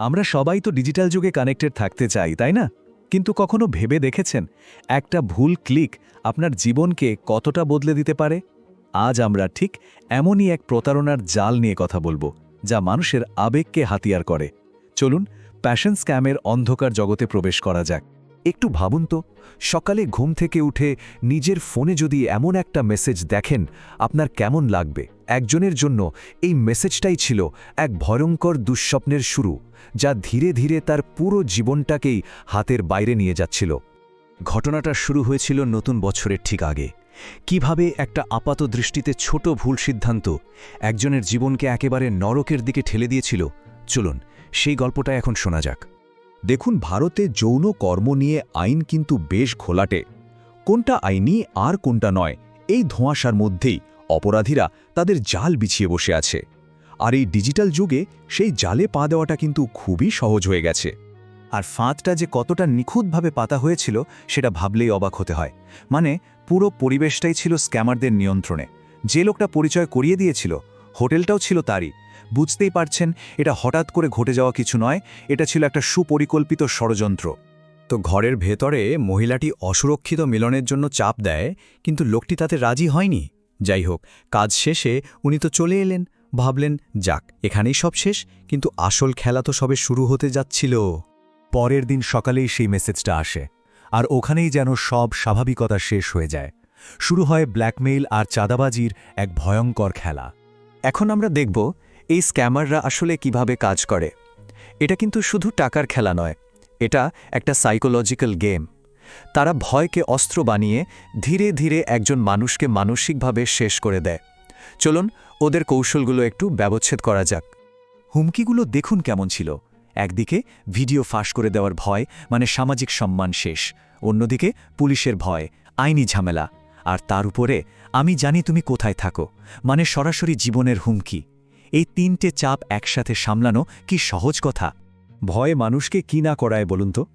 আমরা সবাই তো ডিজিটাল যুগে কানেক্টেড থাকতে চাই, তাই না? কিন্তু কখনো ভেবে দেখেছেন? একটা ভুল ক্লিক আপনার জীবনকে কতটা বদলে দিতে পারে? আজ আমরা ঠিক এমনই এক প্রতারণার জাল নিয়ে কথা বলব, যা মানুষের আবেগকে হাতিয়ার করে। চলুন প্যাশন স্ক্যামের অন্ধকার জগতে প্রবেশ করা যাক। একটু ভাবুন তো, সকালে ঘুম থেকে উঠে নিজের ফোনে যদি এমন একটা মেসেজ দেখেন, আপনার কেমন লাগবে? একজনের জন্য এই মেসেজটাই ছিল এক ভয়ঙ্কর দুঃস্বপ্নের শুরু, যা ধীরে ধীরে তার পুরো জীবনটাকেই হাতের বাইরে নিয়ে যাচ্ছিল। ঘটনাটা শুরু হয়েছিল নতুন বছরের ঠিক আগে। কীভাবে একটা আপাত দৃষ্টিতে ছোট ভুল সিদ্ধান্ত একজনের জীবনকে একেবারে নরকের দিকে ঠেলে দিয়েছিল, চলুন সেই গল্পটা এখন শোনা যাক। দেখুন ভারতে যৌন কর্ম নিয়ে আইন কিন্তু বেশ ঘোলাটে। কোনটা আইনি আর কোনটা নয়, এই ধোঁয়াশার মধ্যেই অপরাধীরা তাদের জাল বিছিয়ে বসে আছে। আর এই ডিজিটাল যুগে সেই জালে পা দেওয়াটা কিন্তু খুবই সহজ হয়ে গেছে। আর ফাঁদটা যে কতটা নিখুঁতভাবে পাতা হয়েছিল, সেটা ভাবলেই অবাক হতে হয়। মানে পুরো পরিবেশটাই ছিল স্ক্যামারদের নিয়ন্ত্রণে। যে লোকটা পরিচয় করিয়ে দিয়েছিল হোটেলটাও ছিল তারই। বুঝতেই পারছেন, এটা হঠাৎ করে ঘটে যাওয়া কিছু নয়, এটা ছিল একটা সুপরিকল্পিত ষড়যন্ত্র। তো ঘরের ভেতরে মহিলাটি অসুরক্ষিত মিলনের জন্য চাপ দেয়, কিন্তু লোকটি তাতে রাজি হয়নি। যাই হোক, কাজ শেষে উনি তো চলে এলেন, ভাবলেন, যাক, এখানেই সব শেষ, কিন্তু আসল খেলা তো সবে শুরু হতে যাচ্ছিল। পরের দিন সকালেই সেই মেসেজটা আসে, আর ওখানেই যেন সব স্বাভাবিকতা শেষ হয়ে যায়। শুরু হয় ব্ল্যাকমেইল আর চাঁদাবাজির এক ভয়ঙ্কর খেলা। এখন আমরা দেখব এই স্ক্যামাররা আসলে কীভাবে কাজ করে। এটা কিন্তু শুধু টাকার খেলা নয়, এটা একটা সাইকোলজিক্যাল গেম। তারা ভয়কে অস্ত্র বানিয়ে ধীরে ধীরে একজন মানুষকে মানসিকভাবে শেষ করে দেয়। চলুন, ওদের কৌশলগুলো একটু ব্যবচ্ছেদ করা যাক। হুমকিগুলো দেখুন কেমন ছিল। একদিকে ভিডিও ফাঁস করে দেওয়ার ভয় মানে সামাজিক সম্মান শেষ। অন্যদিকে পুলিশের ভয়, আইনি ঝামেলা। আর তার উপরে, আমি জানি তুমি কোথায় থাকো মানে সরাসরি জীবনের হুমকি। এই তিনটে চাপ একসাথে সামলানো কি সহজ কথা? ভয় মানুষকে কি না করায় বলুন তো?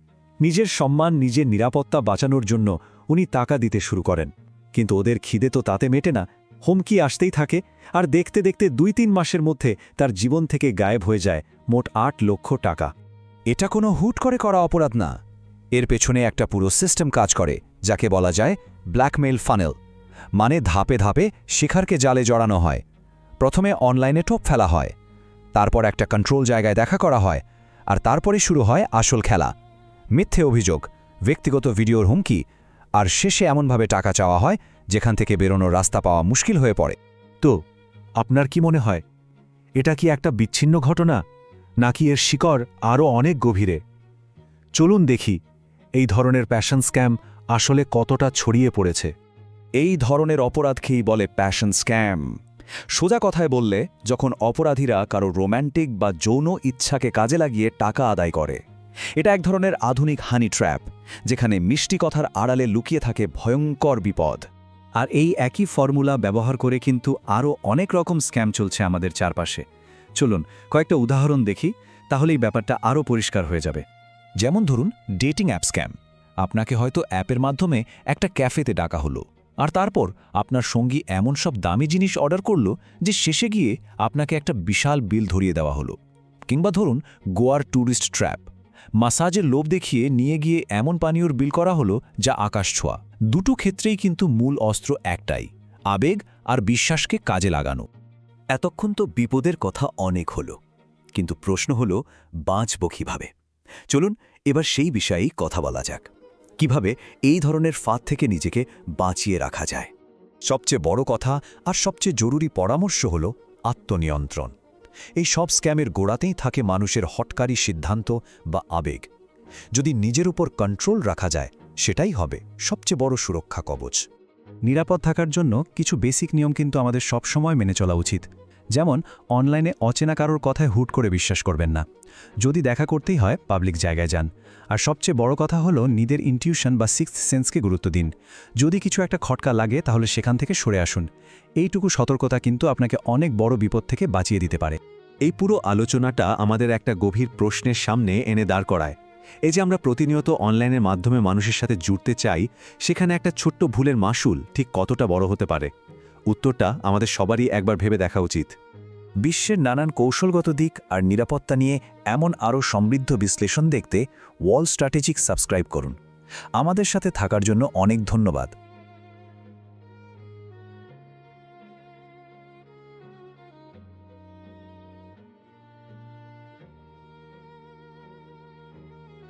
নিজের সম্মান, নিজের নিরাপত্তা বাঁচানোর জন্য উনি টাকা দিতে শুরু করেন। কিন্তু ওদের খিদে তো তাতে মেটে না। হুমকি আসতেই থাকে, আর দেখতে দেখতে দুই তিন মাসের মধ্যে তার জীবন থেকে গায়েব হয়ে যায় মোট আট লক্ষ টাকা। এটা কোনো হুট করে করা অপরাধ না। এর পেছনে একটা পুরো সিস্টেম কাজ করে। যাকে বলা যায় ব্ল্যাকমেইল ফানেল মানে ধাপে ধাপে শিখারকে জালে জড়ানো হয়। প্রথমে অনলাইনে টোপ ফেলা হয়, তারপর একটা কন্ট্রোল জায়গায় দেখা করা হয়, আর তারপরে শুরু হয় আসল খেলা। মিথ্যে অভিযোগ, ব্যক্তিগত ভিডিওর হুমকি, আর শেষে এমনভাবে টাকা চাওয়া হয়, যেখান থেকে বেরোনোর রাস্তা পাওয়া মুশকিল হয়ে পড়ে। তো, আপনার কি মনে হয়, এটা কি একটা বিচ্ছিন্ন ঘটনা, নাকি এর শিকড় আরও অনেক গভীরে? চলুন দেখি, এই ধরনের প্যাশন স্ক্যাম আসলে কতটা ছড়িয়ে পড়েছে। এই ধরনের অপরাধকেই বলে প্যাশন স্ক্যাম সোজা কথায় বললে, যখন অপরাধীরা কারও রোম্যান্টিক বা যৌন ইচ্ছাকে কাজে লাগিয়ে টাকা আদায় করে। এটা এক ধরনের আধুনিক হানি ট্র্যাপ যেখানে মিষ্টি কথার আড়ালে লুকিয়ে থাকে ভয়ঙ্কর বিপদ। আর এই একই ফর্মুলা ব্যবহার করে কিন্তু আরও অনেক রকম স্ক্যাম চলছে আমাদের চারপাশে। চলুন, কয়েকটা উদাহরণ দেখি, তাহলেই ব্যাপারটা আরও পরিষ্কার হয়ে যাবে। যেমন ধরুন ডেটিং অ্যাপ স্ক্যাম আপনাকে হয়তো অ্যাপের মাধ্যমে একটা ক্যাফেতে ডাকা হলো। আর তারপর আপনার সঙ্গী এমন সব দামি জিনিস অর্ডার করল যে শেষে গিয়ে আপনাকে একটা বিশাল বিল ধরিয়ে দেওয়া হলো। কিংবা ধরুন, গোয়ার ট্যুরিস্ট ট্র্যাপ। মাসাজের লোভ দেখিয়ে নিয়ে গিয়ে এমন পানীয়র বিল করা হলো যা আকাশ ছোঁয়া। দুটো ক্ষেত্রেই কিন্তু মূল অস্ত্র একটাই, আবেগ আর বিশ্বাসকে কাজে লাগানো। এতক্ষণ তো বিপদের কথা অনেক হলো, কিন্তু প্রশ্ন হলো, বাঁচব কীভাবে? চলুন, এবার সেই বিষয়েই কথা বলা যাক। কীভাবে এই ধরনের ফাঁদ থেকে নিজেকে বাঁচিয়ে রাখা যায়। সবচেয়ে বড় কথা আর সবচেয়ে জরুরি পরামর্শ হল আত্মনিয়ন্ত্রণ। এই সব স্ক্যামের গোড়াতেই থাকে মানুষের হটকারী সিদ্ধান্ত বা আবেগ। যদি নিজের উপর কন্ট্রোল রাখা যায়, সেটাই হবে সবচেয়ে বড় সুরক্ষা কবচ। নিরাপদ থাকার জন্য কিছু বেসিক নিয়ম কিন্তু আমাদের সবসময় মেনে চলা উচিত। যেমন, অনলাইনে অচেনা কারোর কথায় হুট করে বিশ্বাস করবেন না। যদি দেখা করতেই হয়, পাবলিক জায়গায় যান। আর সবচেয়ে বড় কথা হলো, নিজের ইনটিউশন বা সিক্স সেন্সকে গুরুত্ব দিন। যদি কিছু একটা খটকা লাগে, তাহলে সেখান থেকে সরে আসুন। এইটুকু সতর্কতা কিন্তু আপনাকে অনেক বড় বিপদ থেকে বাঁচিয়ে দিতে পারে। এই পুরো আলোচনাটা আমাদের একটা গভীর প্রশ্নের সামনে এনে দাঁড় করায়। এই যে আমরা প্রতিনিয়ত অনলাইনের মাধ্যমে মানুষের সাথে জুড়তে চাই, সেখানে একটা ছোট্ট ভুলের মাসুল ঠিক কতটা বড় হতে পারে? উত্তরটা আমাদের সবারই একবার ভেবে দেখা উচিত। বিশ্বের নানান কৌশলগত দিক আর নিরাপত্তা নিয়ে এমন আরও সমৃদ্ধ বিশ্লেষণ দেখতে ওয়াল স্ট্র্যাটেজিক সাবস্ক্রাইব করুন। আমাদের সাথে থাকার জন্য অনেক ধন্যবাদ।